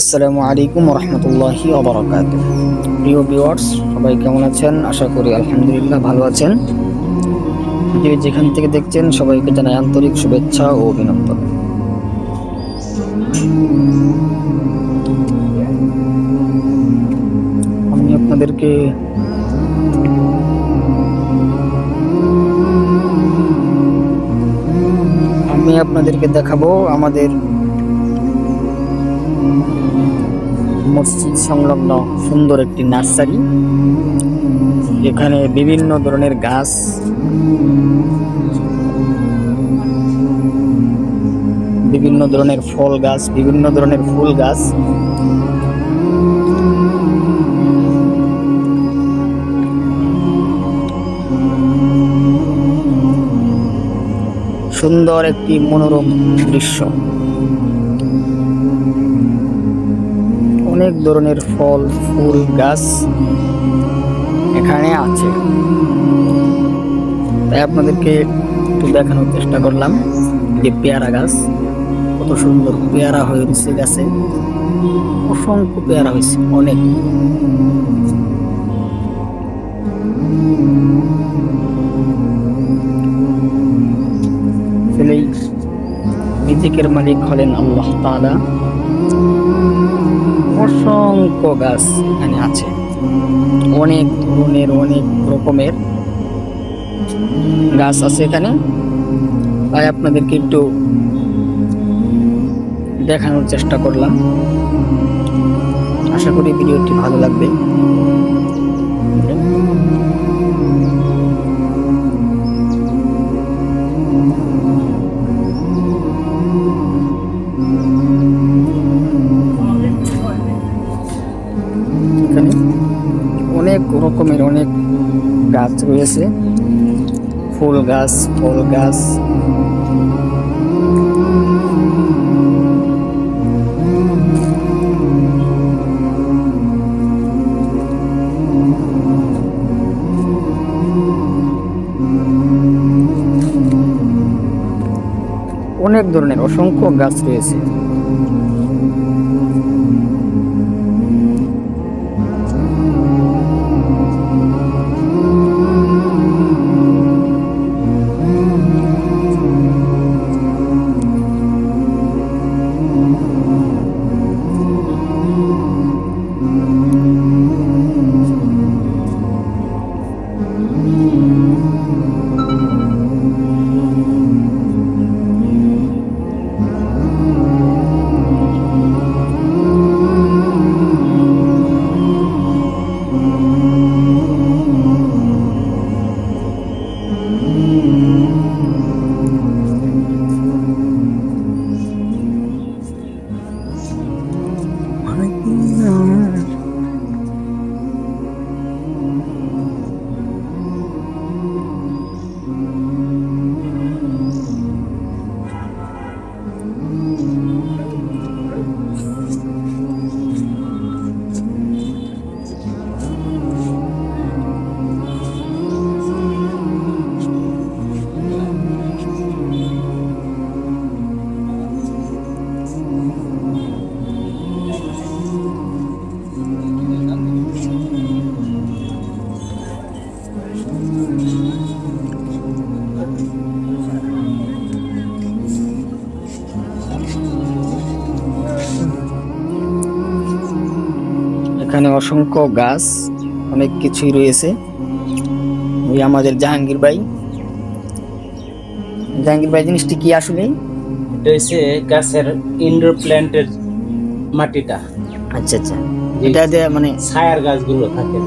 আসসালামু আলাইকুম রহমতুল্লাহি অবরাকাত প্রিয় ভিউয়ার্স, সবাই কেমন আছেন? আশা করি আলহামদুলিল্লাহ ভালো আছেন। যে যেখান থেকে দেখছেন, সবাইকে জানাই আন্তরিক শুভেচ্ছা ও অভিনন্দন। আমি আপনাদেরকে আমি আপনাদেরকে দেখাবো আমাদের মসজিদ সংলগ্ন সুন্দর একটি নার্সারি। এখানে বিভিন্ন ধরনের গাছ। বিভিন্ন ধরনের ফল গাছ, বিভিন্ন ধরনের ফুল গাছ। সুন্দর একটি মনোরম দৃশ্য। অনেক ধরনের ফল, ফুল, গাছ এখানে আছে। তাই আপনাদেরকে একটু দেখানোর চেষ্টা করলাম যে পেয়ারা গাছ, কত সুন্দর পেয়ারা হয়ে হয়েছে গাছে। অসংখ্য পেয়ারা হয়েছে, অনেক। রিজিকের মালিক হলেন আল্লাহ তাআলা। অসংখ্য গাছ এখানে আছে। অনেক ধরনের, অনেক রকমের গাছ আছে এখানে। তাই আপনাদেরকে একটু দেখানোর চেষ্টা করলাম। আশা করি ভিডিওটি ভালো লাগবে। অনেক রকমের অনেক গাছ রয়েছে। ফুল গাছ ফল গাছ। অনেক ধরনের অসংখ্য গাছ রয়েছে। এখানে অসংখ্য গাছ অনেক কিছুই রয়েছে। ওই আমাদের জাহাঙ্গীর ভাই। জাহাঙ্গীর ভাই জিনিসটি কি আসলে? এটা হচ্ছে গাছের ইনডোর প্ল্যান্টের মাটিটা। আচ্ছা আচ্ছা। এটা দিয়ে মানে ছায়ার গাছগুলো থাকে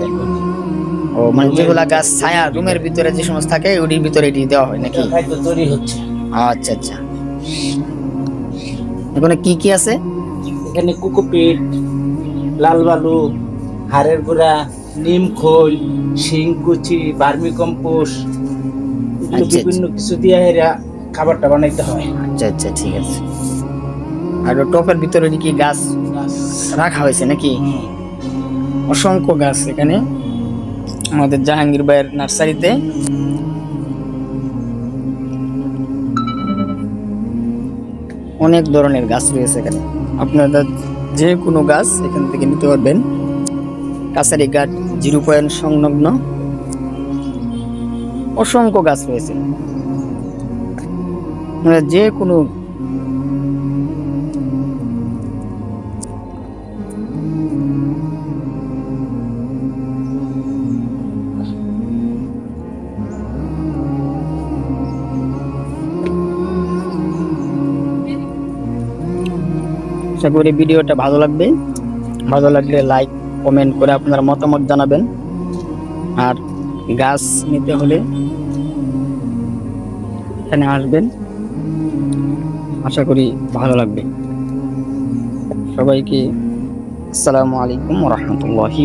ও মানে যেগুলা গাছ ছায়া রুমের ভিতরে যে সমস্ত থাকে ওটির ভিতরে এটি দেওয়া হয় নাকি? তৈরি হচ্ছে। আচ্ছা আচ্ছা। এখানে কি কি আছে? এখানে কুকুপিট লাল বালু হাড়ের গুঁড়া নিম খোল শিংকুচি বার্মি কম্পোস্ট এগুলো আচ্ছা, বিভিন্ন কিছু দিয়ে এরা খাবারটা বানাইতে হয়। আচ্ছা আচ্ছা ঠিক আছে। আর টপের ভিতরে কি গাছ রাখা হয়েছে নাকি? অসংখ্য গাছ এখানে। আমাদের জাহাঙ্গীর ভাইয়ের নার্সারিতে। অনেক ধরনের গাছ রয়েছে এখানে। আপনারা যে কোনো গাছ এখান থেকে নিতে পারবেন। কাছারি ঘাট জিরো পয়েন্ট সংলগ্ন। অসংখ্য গাছ রয়েছে। মানে যে কোনো আশা করি ভিডিওটা ভালো লাগবে। ভালো লাগলে লাইক কমেন্ট করে আপনার মতামত জানাবেন। আর গাছ নিতে হলে এখানে আসবেন। আশা করি ভালো লাগবে। সবাইকে আসসালামু আলাইকুম রহমতুল্লাহি